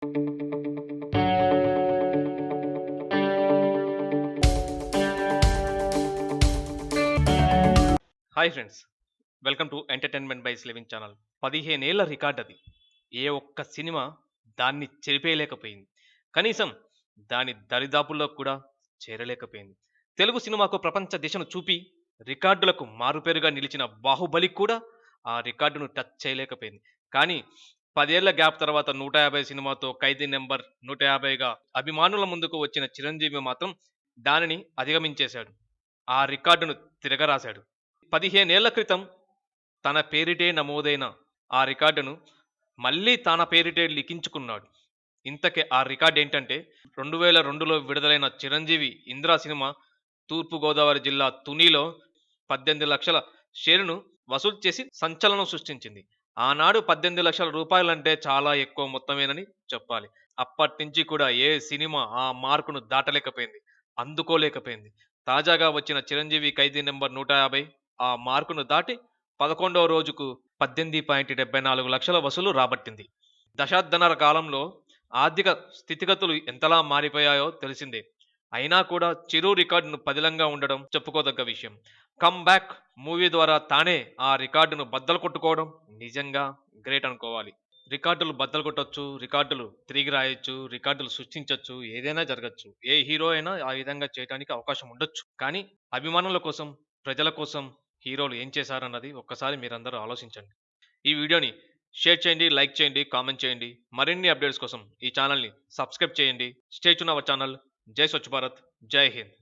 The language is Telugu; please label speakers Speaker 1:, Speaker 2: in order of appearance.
Speaker 1: Hi friends welcome to entertainment by స్లివింగ్ channel పదిహేనేళ్ళ రికార్డ్ అది. ఏ ఒక్క సినిమా దాన్ని చెరిపేయలేకపోయింది. కనీసం దాని దరిదాపుల్లో కూడా చేరలేకపోయింది. తెలుగు సినిమాకు ప్రపంచ దిశను చూపి రికార్డులకు మారుపేరుగా నిలిచిన బాహుబలి కూడా ఆ రికార్డును టచ్ చేయలేకపోయింది. కానీ పదేళ్ళ గ్యాప్ తర్వాత నూట యాభై సినిమాతో ఖైదీ నెంబర్ నూట యాభైగా అభిమానుల ముందుకు వచ్చిన చిరంజీవి మాత్రం దానిని అధిగమించేశాడు. ఆ రికార్డును తిరగరాశాడు. పదిహేనేళ్ళ క్రితం తన పేరిటే నమోదైన ఆ రికార్డును మళ్ళీ తన పేరిటే లిఖించుకున్నాడు. ఇంతకే ఆ రికార్డ్ ఏంటంటే రెండు వేల రెండులో విడుదలైన చిరంజీవి ఇందిరా సినిమా తూర్పుగోదావరి జిల్లా తునిలో పద్దెనిమిది లక్షల షేరును వసూలు చేసి సంచలనం సృష్టించింది. ఆనాడు పద్దెనిమిది లక్షల రూపాయలంటే చాలా ఎక్కువ మొత్తమేనని చెప్పాలి. అప్పటి నుంచి కూడా ఏ సినిమా ఆ మార్కును దాటలేకపోయింది అందుకోలేకపోయింది. తాజాగా వచ్చిన చిరంజీవి ఖైదీ నెంబర్ నూట యాభై ఆ మార్కును దాటి పదకొండవ రోజుకు పద్దెనిమిది పాయింట్ డెబ్బై నాలుగు లక్షల వసూలు రాబట్టింది. దశాబ్దన్నర కాలంలో ఆర్థిక స్థితిగతులు ఎంతలా మారిపోయాయో తెలిసిందే. అయినా కూడా చిరు రికార్డును పదిలంగా ఉండడం చెప్పుకోదగ్గ విషయం. కమ్ బ్యాక్ మూవీ ద్వారా తానే ఆ రికార్డును బద్దలు కొట్టుకోవడం నిజంగా గ్రేట్ అనుకోవాలి. రికార్డులు బద్దలు కొట్టచ్చు రికార్డులు తిరిగి రాయొచ్చు రికార్డులు సృష్టించవచ్చు ఏదైనా జరగచ్చు. ఏ హీరో అయినా ఆ విధంగా చేయడానికి అవకాశం ఉండొచ్చు. కానీ అభిమానుల కోసం ప్రజల కోసం హీరోలు ఏం చేశారన్నది ఒక్కసారి మీరందరూ ఆలోచించండి. ఈ వీడియోని షేర్ చేయండి లైక్ చేయండి కామెంట్ చేయండి. మరిన్ని అప్డేట్స్ కోసం ఈ ఛానల్ని సబ్స్క్రైబ్ చేయండి. Stay our channel. जय स्वच्छ भारत जय हिंद।